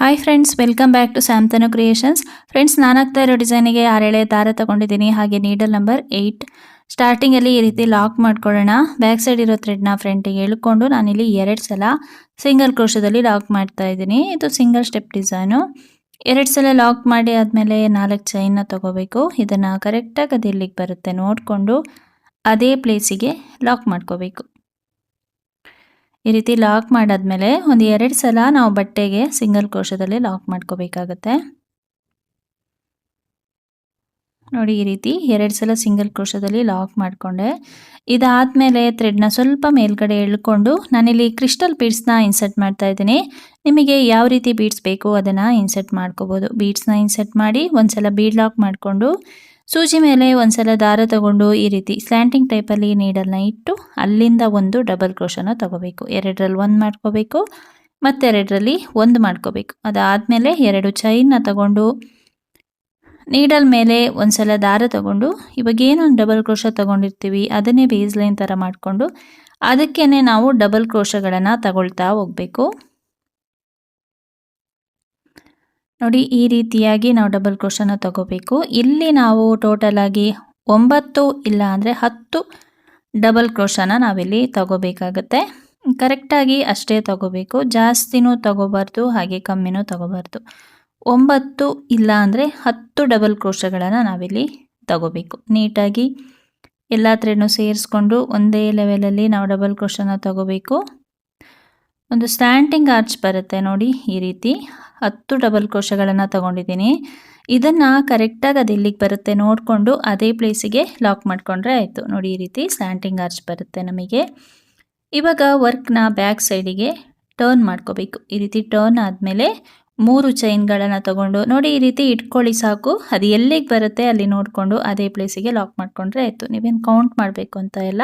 Hi friends welcome back to Samtanu creations friends ನಾನಾಗ್ತಾ ಇರೋ ಡಿಸೈನಿಗೆ ಆರೇಳೆ ದಾರ ತಗೊಂಡಿದ್ದೀನಿ, ಹಾಗೆ ನೀಡಲ್ ನಂಬರ್ ಏಯ್ಟ್ ಸ್ಟಾರ್ಟಿಂಗಲ್ಲಿ ಈ ರೀತಿ ಲಾಕ್ ಮಾಡ್ಕೊಳ್ಳೋಣ. ಬ್ಯಾಕ್ ಸೈಡ್ ಇರೋ ಥ್ರೆಡ್ನ ಫ್ರಂಟಿಗೆ ಎಳ್ಕೊಂಡು ನಾನಿಲ್ಲಿ ಎರಡು ಸಲ ಸಿಂಗಲ್ ಕ್ರೋಶದಲ್ಲಿ ಲಾಕ್ ಮಾಡ್ತಾ ಇದ್ದೀನಿ. ಇದು ಸಿಂಗಲ್ ಸ್ಟೆಪ್ ಡಿಸೈನು ಎರಡು ಸಲ ಲಾಕ್ ಮಾಡಿ ಆದಮೇಲೆ ನಾಲ್ಕು ಚೈನ್ನ ತಗೋಬೇಕು. ಇದನ್ನು ಕರೆಕ್ಟಾಗಿ ಅದು ಇಲ್ಲಿಗೆ ಬರುತ್ತೆ. ನೋಡಿಕೊಂಡು ಅದೇ ಪ್ಲೇಸಿಗೆ ಲಾಕ್ ಮಾಡ್ಕೋಬೇಕು. ಈ ರೀತಿ ಲಾಕ್ ಮಾಡಾದ್ಮೇಲೆ ಒಂದು ಎರಡು ಸಲ ನಾವು ಬಟ್ಟೆಗೆ ಸಿಂಗಲ್ ಕೋಶದಲ್ಲಿ ಲಾಕ್ ಮಾಡ್ಕೋಬೇಕಾಗತ್ತೆ. ನೋಡಿ ಈ ರೀತಿ ಎರಡು ಸಲ ಸಿಂಗಲ್ ಕ್ರೋಶದಲ್ಲಿ ಲಾಕ್ ಮಾಡಿಕೊಂಡೆ. ಇದಾದಮೇಲೆ ಥ್ರೆಡ್ನ ಸ್ವಲ್ಪ ಮೇಲ್ಗಡೆ ಎಳ್ಕೊಂಡು ನಾನಿಲ್ಲಿ ಕ್ರಿಸ್ಟಲ್ ಬೀಡ್ಸ್ನ ಇನ್ಸರ್ಟ್ ಮಾಡ್ತಾ ಇದ್ದೀನಿ. ನಿಮಗೆ ಯಾವ ರೀತಿ ಬೀಡ್ಸ್ ಬೇಕು ಅದನ್ನು ಇನ್ಸರ್ಟ್ ಮಾಡ್ಕೋಬೋದು. ಬೀಡ್ಸ್ನ ಇನ್ಸರ್ಟ್ ಮಾಡಿ ಒಂದು ಸಲ ಬೀಡ್ ಲಾಕ್ ಮಾಡಿಕೊಂಡು ಸೂಜಿ ಮೇಲೆ ಒಂದ್ಸಲ ದಾರ ತಗೊಂಡು ಈ ರೀತಿ ಸ್ಲ್ಯಾಂಟಿಂಗ್ ಟೈಪಲ್ಲಿ ನೀಡಲ್ನ ಇಟ್ಟು ಅಲ್ಲಿಂದ ಒಂದು ಡಬಲ್ ಕ್ರೋಶನ ತಗೋಬೇಕು. ಎರಡರಲ್ಲಿ ಒಂದು ಮಾಡ್ಕೋಬೇಕು, ಮತ್ತೆರಡರಲ್ಲಿ ಒಂದು ಮಾಡ್ಕೋಬೇಕು. ಅದಾದಮೇಲೆ ಎರಡು ಚೈನ್ನ ತಗೊಂಡು ನೀಡಲ್ ಮೇಲೆ ಒಂದ್ಸಲ ದಾರ ತಗೊಂಡು ಇವಾಗ ಏನೊಂದು ಡಬಲ್ ಕ್ರೋಶ ತಗೊಂಡಿರ್ತೀವಿ, ಅದನ್ನೇ ಬೇಸ್ ಲೈನ್ ಥರ ಮಾಡಿಕೊಂಡು ಅದಕ್ಕೇ ನಾವು ಡಬಲ್ ಕ್ರೋಶಗಳನ್ನು ತಗೊಳ್ತಾ ಹೋಗಬೇಕು. ನೋಡಿ, ಈ ರೀತಿಯಾಗಿ ನಾವು ಡಬಲ್ ಕ್ರೋಶನ ತಗೋಬೇಕು. ಇಲ್ಲಿ ನಾವು ಟೋಟಲ್ ಆಗಿ ಒಂಬತ್ತು ಇಲ್ಲ ಅಂದರೆ ಹತ್ತು ಡಬಲ್ ಕ್ರೋಶನ ನಾವಿಲ್ಲಿ ತಗೋಬೇಕಾಗತ್ತೆ. ಕರೆಕ್ಟಾಗಿ ಅಷ್ಟೇ ತಗೋಬೇಕು. ಜಾಸ್ತಿನೂ ತಗೋಬಾರ್ದು, ಹಾಗೆ ಕಮ್ಮಿನೂ ತಗೋಬಾರ್ದು. ಒಂಬತ್ತು ಇಲ್ಲ ಅಂದರೆ ಹತ್ತು ಡಬಲ್ ಕ್ರೋಶಗಳನ್ನು ನಾವಿಲ್ಲಿ ತಗೋಬೇಕು. ನೀಟಾಗಿ ಎಲ್ಲ ಥ್ರೆಡ್ನು ಸೇರಿಸ್ಕೊಂಡು ಒಂದೇ ಲೆವೆಲಲ್ಲಿ ನಾವು ಡಬಲ್ ಕ್ರೋಶನ ತಗೋಬೇಕು. ಒಂದು ಸ್ಟ್ಯಾಂಟಿಂಗ್ ಆರ್ಚ್ ಬರುತ್ತೆ ನೋಡಿ ಈ ರೀತಿ. ಹತ್ತು ಡಬಲ್ ಕೋಶಗಳನ್ನು ತಗೊಂಡಿದ್ದೀನಿ. ಇದನ್ನು ಕರೆಕ್ಟಾಗಿ ಅದು ಇಲ್ಲಿಗೆ ಬರುತ್ತೆ ನೋಡಿಕೊಂಡು ಅದೇ ಪ್ಲೇಸಿಗೆ ಲಾಕ್ ಮಾಡಿಕೊಂಡ್ರೆ ಆಯಿತು. ನೋಡಿ ಈ ರೀತಿ ಸ್ಟ್ಯಾಂಟಿಂಗ್ ಆರ್ಚ್ ಬರುತ್ತೆ ನಮಗೆ. ಇವಾಗ ವರ್ಕ್ನ ಬ್ಯಾಕ್ ಸೈಡಿಗೆ ಟರ್ನ್ ಮಾಡ್ಕೋಬೇಕು. ಈ ರೀತಿ ಟರ್ನ್ ಆದಮೇಲೆ ಮೂರು ಚೈನ್ಗಳನ್ನು ತಗೊಂಡು ನೋಡಿ ಈ ರೀತಿ ಇಟ್ಕೊಳ್ಳಿ ಸಾಕು. ಅದು ಎಲ್ಲಿಗೆ ಬರುತ್ತೆ ಅಲ್ಲಿ ನೋಡಿಕೊಂಡು ಅದೇ ಪ್ಲೇಸಿಗೆ ಲಾಕ್ ಮಾಡಿಕೊಂಡ್ರೆ ಆಯಿತು. ನೀವೇನು ಕೌಂಟ್ ಮಾಡಬೇಕು ಅಂತ ಎಲ್ಲ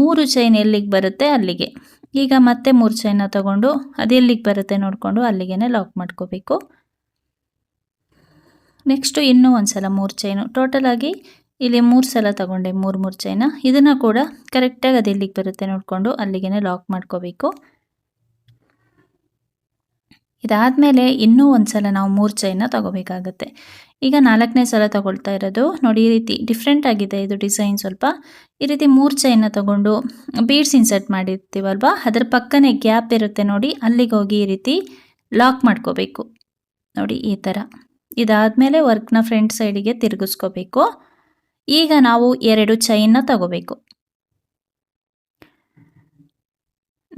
ಮೂರು ಚೈನ್ ಎಲ್ಲಿಗೆ ಬರುತ್ತೆ ಅಲ್ಲಿಗೆ. ಈಗ ಮತ್ತೆ ಮೂರು ಚೈನ ತಗೊಂಡು ಅದು ಎಲ್ಲಿಗೆ ಬರುತ್ತೆ ನೋಡಿಕೊಂಡು ಅಲ್ಲಿಗೆ ಲಾಕ್ ಮಾಡ್ಕೋಬೇಕು. ನೆಕ್ಸ್ಟು ಇನ್ನೂ ಒಂದು ಸಲ ಮೂರು ಚೈನು ಟೋಟಲಾಗಿ ಇಲ್ಲಿ ಮೂರು ಸಲ ತಗೊಂಡೆ ಮೂರು ಮೂರು ಚೈನ ಇದನ್ನು ಕೂಡ ಕರೆಕ್ಟಾಗಿ ಅದು ಎಲ್ಲಿಗೆ ಬರುತ್ತೆ ನೋಡಿಕೊಂಡು ಅಲ್ಲಿಗೆ ಲಾಕ್ ಮಾಡ್ಕೋಬೇಕು. ಇದಾದಮೇಲೆ ಇನ್ನೂ ಒಂದು ಸಲ ನಾವು ಮೂರು ಚೈನ ತಗೋಬೇಕಾಗತ್ತೆ. ಈಗ ನಾಲ್ಕನೇ ಸಲ ತಗೊಳ್ತಾ ಇರೋದು. ನೋಡಿ, ಈ ರೀತಿ ಡಿಫ್ರೆಂಟ್ ಆಗಿದೆ ಇದು ಡಿಸೈನ್ ಸ್ವಲ್ಪ. ಈ ರೀತಿ ಮೂರು ಚೈನ ತಗೊಂಡು ಬೀಡ್ಸ್ ಇನ್ಸರ್ಟ್ ಮಾಡಿರ್ತೀವಲ್ವ? ಅದರ ಪಕ್ಕನೇ ಗ್ಯಾಪ್ ಇರುತ್ತೆ ನೋಡಿ, ಅಲ್ಲಿಗೆ ಹೋಗಿ ಈ ರೀತಿ ಲಾಕ್ ಮಾಡ್ಕೋಬೇಕು. ನೋಡಿ, ಈ ಥರ. ಇದಾದಮೇಲೆ ವರ್ಕ್ನ ಫ್ರಂಟ್ ಸೈಡಿಗೆ ತಿರುಗಿಸ್ಕೋಬೇಕು. ಈಗ ನಾವು ಎರಡು ಚೈನ್ನ ತಗೋಬೇಕು.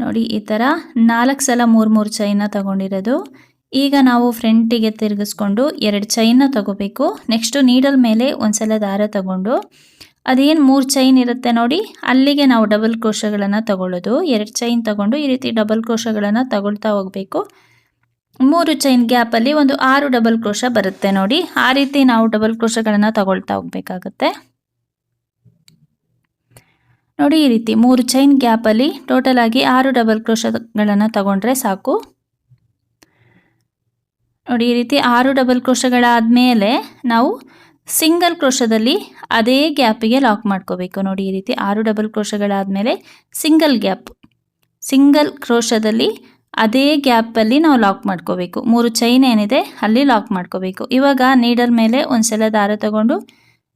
ನೋಡಿ, ಈ ಥರ ನಾಲ್ಕು ಸಲ ಮೂರು ಮೂರು ಚೈನ ತಗೊಂಡಿರೋದು. ಈಗ ನಾವು ಫ್ರಂಟಿಗೆ ತಿರುಗಿಸ್ಕೊಂಡು ಎರಡು ಚೈನ್ನ ತಗೋಬೇಕು. ನೆಕ್ಸ್ಟು ನೀಡಲ್ ಮೇಲೆ ಒಂದ್ಸಲ ದಾರ ತಗೊಂಡು, ಅದೇನು ಮೂರು ಚೈನ್ ಇರುತ್ತೆ ನೋಡಿ, ಅಲ್ಲಿಗೆ ನಾವು ಡಬಲ್ ಕ್ರೋಶಗಳನ್ನು ತಗೊಳ್ಳೋದು. ಎರಡು ಚೈನ್ ತಗೊಂಡು ಈ ರೀತಿ ಡಬಲ್ ಕ್ರೋಶಗಳನ್ನು ತಗೊಳ್ತಾ ಹೋಗಬೇಕು. ಮೂರು ಚೈನ್ ಗ್ಯಾಪಲ್ಲಿ ಒಂದು ಆರು ಡಬಲ್ ಕ್ರೋಶ ಬರುತ್ತೆ ನೋಡಿ, ಆ ರೀತಿ ನಾವು ಡಬಲ್ ಕ್ರೋಶಗಳನ್ನು ತಗೊಳ್ತಾ ಹೋಗಬೇಕಾಗತ್ತೆ. ನೋಡಿ ಈ ರೀತಿ ಮೂರು ಚೈನ್ ಗ್ಯಾಪಲ್ಲಿ ಟೋಟಲ್ ಆಗಿ ಆರು ಡಬಲ್ ಕ್ರೋಶಗಳನ್ನು ತಗೊಂಡ್ರೆ ಸಾಕು. ನೋಡಿ, ಈ ರೀತಿ ಆರು ಡಬಲ್ ಕ್ರೋಶಗಳಾದಮೇಲೆ ನಾವು ಸಿಂಗಲ್ ಕ್ರೋಶದಲ್ಲಿ ಅದೇ ಗ್ಯಾಪಿಗೆ ಲಾಕ್ ಮಾಡ್ಕೋಬೇಕು. ನೋಡಿ, ಈ ರೀತಿ ಆರು ಡಬಲ್ ಕ್ರೋಶಗಳಾದಮೇಲೆ ಸಿಂಗಲ್ ಗ್ಯಾಪ್ ಸಿಂಗಲ್ ಕ್ರೋಶದಲ್ಲಿ ಅದೇ ಗ್ಯಾಪಲ್ಲಿ ನಾವು ಲಾಕ್ ಮಾಡ್ಕೋಬೇಕು. ಮೂರು ಚೈನ್ ಏನಿದೆ ಅಲ್ಲಿ ಲಾಕ್ ಮಾಡ್ಕೋಬೇಕು. ಇವಾಗ ನೀಡಲ್ ಮೇಲೆ ಒಂದ್ಸಲ ದಾರ ತಗೊಂಡು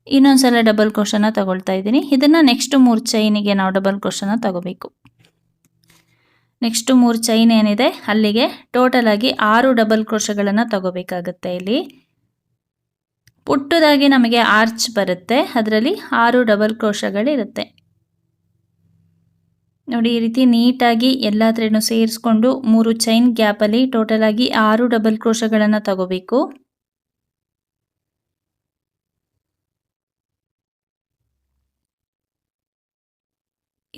ಇನ್ನೊಂದ್ಸಲ ಡಬಲ್ ಕ್ರೋಶನ ತಗೊಳ್ತಾ ಇದ್ದೀನಿ. ಇದನ್ನು ನೆಕ್ಸ್ಟ್ ಮೂರು ಚೈನಿಗೆ ನಾವು ಡಬಲ್ ಕ್ರೋಶನ ತಗೋಬೇಕು. ನೆಕ್ಸ್ಟು ಮೂರು ಚೈನ್ ಏನಿದೆ? ಅಲ್ಲಿಗೆ ಟೋಟಲ್ ಆಗಿ ಆರು ಡಬಲ್ ಕ್ರೋಶಗಳನ್ನು ತಗೋಬೇಕಾಗುತ್ತೆ ಇಲ್ಲಿ. ಪುಟ್ಟದಾಗಿ ನಮಗೆ ಆರ್ಚ್ ಬರುತ್ತೆ. ಅದರಲ್ಲಿ ಆರು ಡಬಲ್ ಕ್ರೋಶಗಳಿರುತ್ತೆ ನೋಡಿ, ಈ ರೀತಿ ನೀಟಾಗಿ ಎಲ್ಲ ಥ್ರೆಡ್ನು ಸೇರಿಸ್ಕೊಂಡು ಮೂರು ಚೈನ್ ಗ್ಯಾಪಲ್ಲಿ ಟೋಟಲಾಗಿ ಆರು ಡಬಲ್ ಕ್ರೋಶಗಳನ್ನು ತಗೋಬೇಕು.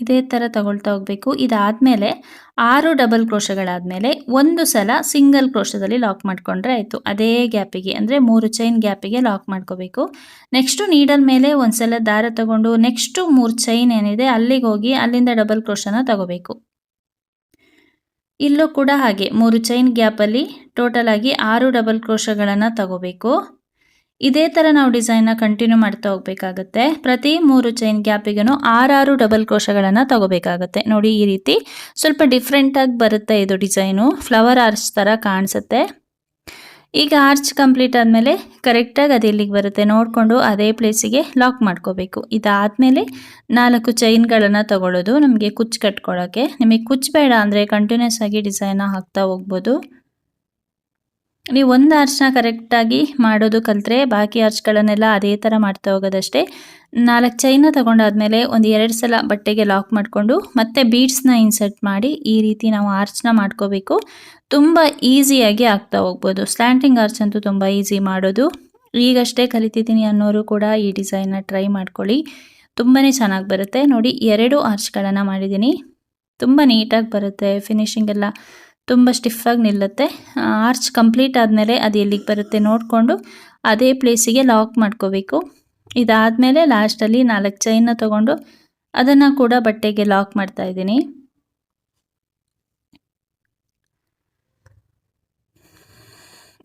ಇದೇ ಥರ ತಗೊಳ್ತಾ ಹೋಗಬೇಕು. ಇದಾದಮೇಲೆ ಆರು ಡಬಲ್ ಕ್ರೋಶಗಳಾದಮೇಲೆ ಒಂದು ಸಲ ಸಿಂಗಲ್ ಕ್ರೋಶದಲ್ಲಿ ಲಾಕ್ ಮಾಡಿಕೊಂಡ್ರೆ ಆಯಿತು. ಅದೇ ಗ್ಯಾಪಿಗೆ ಅಂದರೆ ಮೂರು ಚೈನ್ ಗ್ಯಾಪಿಗೆ ಲಾಕ್ ಮಾಡ್ಕೋಬೇಕು. ನೆಕ್ಸ್ಟು ನೀಡಲ್ ಮೇಲೆ ಒಂದು ಸಲ ದಾರ ತಗೊಂಡು ನೆಕ್ಸ್ಟು ಮೂರು ಚೈನ್ ಏನಿದೆ ಅಲ್ಲಿಗೆ ಹೋಗಿ ಅಲ್ಲಿಂದ ಡಬಲ್ ಕ್ರೋಶನ ತಗೋಬೇಕು. ಇಲ್ಲೂ ಕೂಡ ಹಾಗೆ ಮೂರು ಚೈನ್ ಗ್ಯಾಪಲ್ಲಿ ಟೋಟಲ್ ಆಗಿ ಆರು ಡಬಲ್ ಕ್ರೋಶಗಳನ್ನು ತಗೋಬೇಕು. ಇದೇ ಥರ ನಾವು ಡಿಸೈನ್ನ ಕಂಟಿನ್ಯೂ ಮಾಡ್ತಾ ಹೋಗಬೇಕಾಗತ್ತೆ. ಪ್ರತಿ ಮೂರು ಚೈನ್ ಗ್ಯಾಪಿಗೂ ಆರಾರು ಡಬಲ್ ಕೋಶಗಳನ್ನು ತಗೋಬೇಕಾಗತ್ತೆ. ನೋಡಿ ಈ ರೀತಿ ಸ್ವಲ್ಪ ಡಿಫ್ರೆಂಟಾಗಿ ಬರುತ್ತೆ ಇದು ಡಿಸೈನು ಫ್ಲವರ್ ಆರ್ಚ್ ಥರ ಕಾಣಿಸುತ್ತೆ. ಈಗ ಆರ್ಚ್ ಕಂಪ್ಲೀಟ್ ಆದಮೇಲೆ ಕರೆಕ್ಟಾಗಿ ಅದು ಎಲ್ಲಿಗೆ ಬರುತ್ತೆ. ನೋಡಿಕೊಂಡು ಅದೇ ಪ್ಲೇಸಿಗೆ ಲಾಕ್ ಮಾಡ್ಕೋಬೇಕು. ಇದಾದಮೇಲೆ ನಾಲ್ಕು ಚೈನ್ಗಳನ್ನು ತಗೊಳ್ಳೋದು. ನಮಗೆ ಕುಚ್ಚು ಕಟ್ಕೊಳ್ಳೋಕ್ಕೆ ನಿಮಗೆ ಕುಚ್ಚು ಬೇಡ ಅಂದರೆ ಕಂಟಿನ್ಯೂಸ್ ಆಗಿ ಡಿಸೈನ್ನ ಹಾಕ್ತಾ ಹೋಗ್ಬೋದು. ನೀವು ಒಂದು ಆರ್ಚ್ನ ಕರೆಕ್ಟಾಗಿ ಮಾಡೋದು ಕಲಿತ್ರೆ ಬಾಕಿ ಆರ್ಚ್ಗಳನ್ನೆಲ್ಲ ಅದೇ ಥರ ಮಾಡ್ತಾ ಹೋಗೋದಷ್ಟೇ. ನಾಲ್ಕು ಚೈನ ತಗೊಂಡಾದ್ಮೇಲೆ ಒಂದು ಎರಡು ಸಲ ಬಟ್ಟೆಗೆ ಲಾಕ್ ಮಾಡಿಕೊಂಡು ಮತ್ತೆ ಬೀಡ್ಸ್ನ ಇನ್ಸರ್ಟ್ ಮಾಡಿ ಈ ರೀತಿ ನಾವು ಆರ್ಚ್ನ ಮಾಡ್ಕೋಬೇಕು. ತುಂಬ ಈಸಿಯಾಗಿ ಆಗ್ತಾ ಹೋಗ್ಬೋದು. ಸ್ಲ್ಯಾಂಟಿಂಗ್ ಆರ್ಚ್ ಅಂತೂ ತುಂಬ ಈಸಿ ಮಾಡೋದು. ಈಗಷ್ಟೇ ಕಲಿತಿದ್ದೀನಿ ಅನ್ನೋರು ಕೂಡ ಈ ಡಿಸೈನ್ನ ಟ್ರೈ ಮಾಡ್ಕೊಳ್ಳಿ. ತುಂಬಾ ಚೆನ್ನಾಗಿ ಬರುತ್ತೆ. ನೋಡಿ, ಎರಡು ಆರ್ಚ್ಗಳನ್ನು ಮಾಡಿದ್ದೀನಿ. ತುಂಬ ನೀಟಾಗಿ ಬರುತ್ತೆ. ಫಿನಿಶಿಂಗ್ ಎಲ್ಲ ತುಂಬ ಸ್ಟಿಫಾಗಿ ನಿಲ್ಲುತ್ತೆ. ಆರ್ಚ್ ಕಂಪ್ಲೀಟ್ ಆದಮೇಲೆ ಅದು ಎಲ್ಲಿಗೆ ಬರುತ್ತೆ ನೋಡಿಕೊಂಡು ಅದೇ ಪ್ಲೇಸಿಗೆ ಲಾಕ್ ಮಾಡ್ಕೋಬೇಕು. ಇದಾದಮೇಲೆ ಲಾಸ್ಟಲ್ಲಿ ನಾಲ್ಕು ಚೈನ್ನ ತೊಗೊಂಡು ಅದನ್ನು ಕೂಡ ಬಟ್ಟೆಗೆ ಲಾಕ್ ಮಾಡ್ತಾ ಇದ್ದೀನಿ.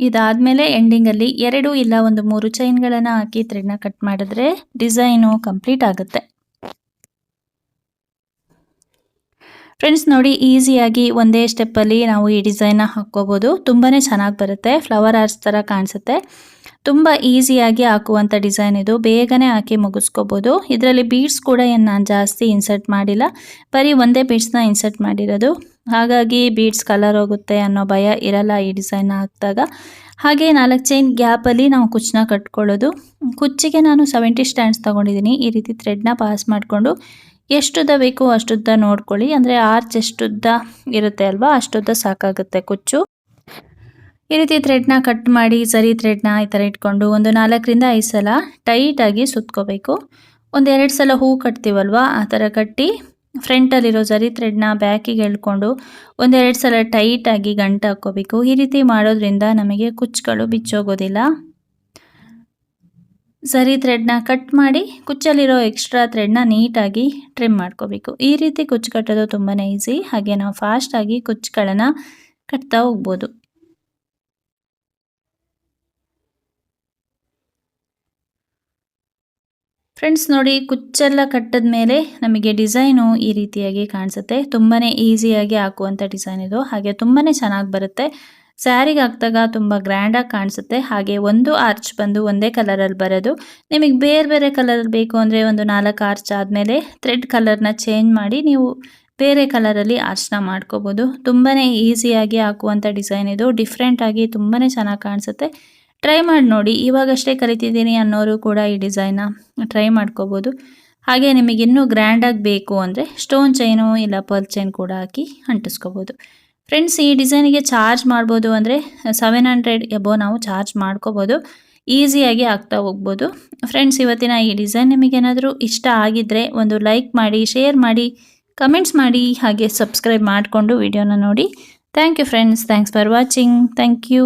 ಇದಾದಮೇಲೆ ಎಂಡಿಂಗಲ್ಲಿ ಎರಡು ಇಲ್ಲ ಒಂದು ಮೂರು ಚೈನ್ಗಳನ್ನು ಹಾಕಿ ಥ್ರೆಡ್ನ ಕಟ್ ಮಾಡಿದ್ರೆ ಡಿಸೈನು ಕಂಪ್ಲೀಟ್ ಆಗುತ್ತೆ. ಫ್ರೆಂಡ್ಸ್ ನೋಡಿ ಈಸಿಯಾಗಿ ಒಂದೇ ಸ್ಟೆಪ್ಪಲ್ಲಿ ನಾವು ಈ ಡಿಸೈನ್ನ ಹಾಕ್ಕೋಬೋದು. ತುಂಬಾ ಚೆನ್ನಾಗಿ ಬರುತ್ತೆ. ಫ್ಲವರ್ ಆರ್ಟ್ಸ್ ಥರ ಕಾಣಿಸುತ್ತೆ. ತುಂಬ ಈಸಿಯಾಗಿ ಹಾಕುವಂಥ ಡಿಸೈನ್ ಇದು. ಬೇಗನೆ ಹಾಕಿ ಮುಗಿಸ್ಕೋಬೋದು. ಇದರಲ್ಲಿ ಬೀಡ್ಸ್ ಕೂಡ ಏನು ನಾನು ಜಾಸ್ತಿ ಇನ್ಸರ್ಟ್ ಮಾಡಿಲ್ಲ. ಬರೀ ಒಂದೇ ಬೀಡ್ಸ್ನ ಇನ್ಸರ್ಟ್ ಮಾಡಿರೋದು. ಹಾಗಾಗಿ ಬೀಡ್ಸ್ ಕಲರ್ ಹೋಗುತ್ತೆ ಅನ್ನೋ ಭಯ ಇರಲ್ಲ ಈ ಡಿಸೈನ್ನ ಹಾಕಿದಾಗ. ಹಾಗೆ ನಾಲ್ಕು ಚೈನ್ ಗ್ಯಾಪಲ್ಲಿ ನಾವು ಕುಚ್ಚನ್ನ ಕಟ್ಕೊಳ್ಳೋದು. ಕುಚ್ಚಿಗೆ ನಾನು ಸೆವೆಂಟಿ ಸ್ಟ್ಯಾಂಡ್ಸ್ ತೊಗೊಂಡಿದ್ದೀನಿ. ಈ ರೀತಿ ಥ್ರೆಡ್ನ ಪಾಸ್ ಮಾಡಿಕೊಂಡು ಎಷ್ಟುದ್ದ ಬೇಕು ಅಷ್ಟುದ್ದ ನೋಡ್ಕೊಳ್ಳಿ. ಅಂದರೆ ಆರ್ಚ್ ಎಷ್ಟುದ್ದ ಇರುತ್ತೆ ಅಲ್ವಾ? ಅಷ್ಟುದ್ದ ಸಾಕಾಗುತ್ತೆ ಕುಚ್ಚು. ಈ ರೀತಿ ಥ್ರೆಡ್ನ ಕಟ್ ಮಾಡಿ, ಸರಿ ಥ್ರೆಡ್ನ ಈ ಥರ ಇಟ್ಕೊಂಡು ಒಂದು ನಾಲ್ಕರಿಂದ ಐದು ಸಲ ಟೈಟಾಗಿ ಸುತ್ಕೋಬೇಕು. ಒಂದು ಎರಡು ಸಲ ಹೂ ಕಟ್ತೀವಲ್ವಾ? ಆ ಥರ ಕಟ್ಟಿ ಫ್ರಂಟಲ್ಲಿರೋ ಸರಿ ಥ್ರೆಡ್ನ ಬ್ಯಾಕಿಗೆ ಎಳ್ಕೊಂಡು ಒಂದೆರಡು ಸಲ ಟೈಟಾಗಿ ಗಂಟು ಹಾಕ್ಕೋಬೇಕು. ಈ ರೀತಿ ಮಾಡೋದ್ರಿಂದ ನಮಗೆ ಕುಚ್ಚುಗಳು ಬಿಚ್ಚೋಗೋದಿಲ್ಲ. ಸರಿ ಥ್ರೆಡ್ನ ಕಟ್ ಮಾಡಿ, ಕುಚ್ಚಲ್ಲಿರೋ ಎಕ್ಸ್ಟ್ರಾ ಥ್ರೆಡ್ನ ನೀಟಾಗಿ ಟ್ರಿಮ್ ಮಾಡ್ಕೋಬೇಕು. ಈ ರೀತಿ ಕುಚ್ಚು ಕಟ್ಟೋದು ತುಂಬಾ ಈಸಿ ಹಾಗೆ ನಾವು ಫಾಸ್ಟಾಗಿ ಕುಚ್ಚುಗಳನ್ನು ಕಟ್ತಾ ಹೋಗ್ಬೋದು. ಫ್ರೆಂಡ್ಸ್ ನೋಡಿ ಕುಚ್ಚೆಲ್ಲ ಕಟ್ಟಿದ ಮೇಲೆ ನಮಗೆ ಡಿಸೈನು ಈ ರೀತಿಯಾಗಿ ಕಾಣಿಸುತ್ತೆ. ತುಂಬಾ ಈಸಿಯಾಗಿ ಹಾಕುವಂಥ ಡಿಸೈನ್ ಇದು. ಹಾಗೆ ತುಂಬಾ ಚೆನ್ನಾಗಿ ಬರುತ್ತೆ. ಸ್ಯಾರಿಗೆ ಹಾಕಿದಾಗ ತುಂಬ ಗ್ರ್ಯಾಂಡಾಗಿ ಕಾಣಿಸುತ್ತೆ. ಹಾಗೆ ಒಂದು ಆರ್ಚ್ ಬಂದು ಒಂದೇ ಕಲರಲ್ಲಿ ಬರೋದು. ನಿಮಗೆ ಬೇರೆ ಬೇರೆ ಕಲರಲ್ಲಿ ಬೇಕು ಅಂದರೆ ಒಂದು ನಾಲ್ಕು ಆರ್ಚ್ ಆದಮೇಲೆ ಥ್ರೆಡ್ ಕಲರ್ನ ಚೇಂಜ್ ಮಾಡಿ ನೀವು ಬೇರೆ ಕಲರಲ್ಲಿ ಆರ್ಚ್ನ ಮಾಡ್ಕೋಬೋದು. ತುಂಬಾ ಈಸಿಯಾಗಿ ಹಾಕುವಂಥ ಡಿಸೈನ್ ಇದು. ಡಿಫ್ರೆಂಟಾಗಿ ತುಂಬಾ ಚೆನ್ನಾಗಿ ಕಾಣಿಸುತ್ತೆ. ಟ್ರೈ ಮಾಡಿ ನೋಡಿ. ಇವಾಗಷ್ಟೇ ಕಲಿತಿದ್ದೀನಿ ಅನ್ನೋರು ಕೂಡ ಈ ಡಿಸೈನ್ನ ಟ್ರೈ ಮಾಡ್ಕೋಬೋದು. ಹಾಗೆ ನಿಮಗೆ ಇನ್ನೂ ಗ್ರ್ಯಾಂಡಾಗಿ ಬೇಕು ಅಂದರೆ ಸ್ಟೋನ್ ಚೈನು ಇಲ್ಲ ಪರ್ಲ್ ಚೈನ್ ಕೂಡ ಹಾಕಿ ಅಂಟಿಸ್ಕೋಬೋದು. ಫ್ರೆಂಡ್ಸ್ ಈ ಡಿಸೈನಿಗೆ ಚಾರ್ಜ್ ಮಾಡ್ಬೋದು ಅಂದರೆ ಸೆವೆನ್ ಹಂಡ್ರೆಡ್ ಎಬೋ ನಾವು ಚಾರ್ಜ್ ಮಾಡ್ಕೋಬೋದು. ಈಸಿಯಾಗಿ ಆಗ್ತಾ ಹೋಗ್ಬೋದು. ಫ್ರೆಂಡ್ಸ್ ಇವತ್ತಿನ ಈ ಡಿಸೈನ್ ನಿಮಗೇನಾದರೂ ಇಷ್ಟ ಆಗಿದ್ದರೆ ಒಂದು ಲೈಕ್ ಮಾಡಿ ಶೇರ್ ಮಾಡಿ ಕಮೆಂಟ್ಸ್ ಮಾಡಿ, ಹಾಗೆ ಸಬ್ಸ್ಕ್ರೈಬ್ ಮಾಡಿಕೊಂಡು ವಿಡಿಯೋನ ನೋಡಿ. Thank you friends thanks for watching thank you